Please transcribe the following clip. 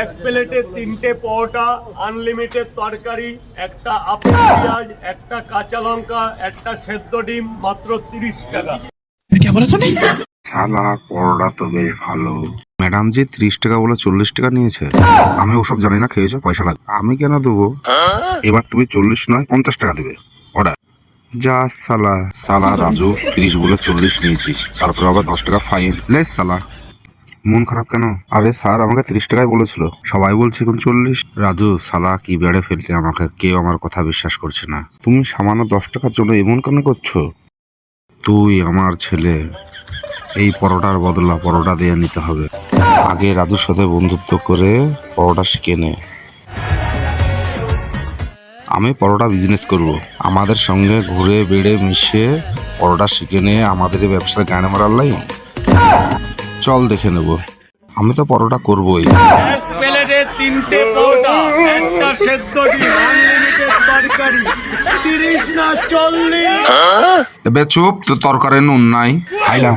এক প্লেটে তিনটে পরোটা আনলিমিটেড তরকারি একটা আপেল পেঁয়াজ একটা কাঁচা লঙ্কা একটা সেদ্ধ ডিম মাত্র তিরিশ টাকা সালা পরোটা তো বেশ ভালো। ম্যাডাম জি ত্রিশ টাকা বলে চল্লিশ টাকা নিয়েছে আমি ওসব জানি না খেয়েছো পয়সা লাগবে। আমি কেন দেবো? এবার তুমি চল্লিশ নয় পঞ্চাশ টাকা দেবে। অর্ডার যা সালা সালা রাজু তিরিশ বলে চল্লিশ নিয়েছিস তারপরে আবার দশ টাকা ফাইন লে সালা মন খারাপ কেন? আরে স্যার, আমাকে তিরিশ টাকায় বলেছিল। সবাই বলছে এখন চল্লিশ। রাজু সালা কি বেড়ে ফেললে আমাকে? কেউ আমার কথা বিশ্বাস করছে না। তুমি সামান্য দশ টাকার জন্য এমন কেন করছ? তুই আমার ছেলে। এই পরোটার বদলা পরোটা দিয়ে নিতে হবে। আগে রাজুর সাথে বন্ধুত্ব করে পরোটা শিখে নে। আমি পরোটা বিজনেস করব। আমাদের সঙ্গে ঘুরে বেড়ে মিশে পরোটা শিখে নিয়ে আমাদের ব্যবসার গানে মারার লাইন চল দেখে নেব। আমি তো পরোটা করবই। প্লেটে তিনটে পরোটা একটা সেদ্ধ ডিম আনলিমিটেড তরকারি তিরিশ না চল্লিশ। এবে চুপ তো তরকারি নুন নাই। হাইলা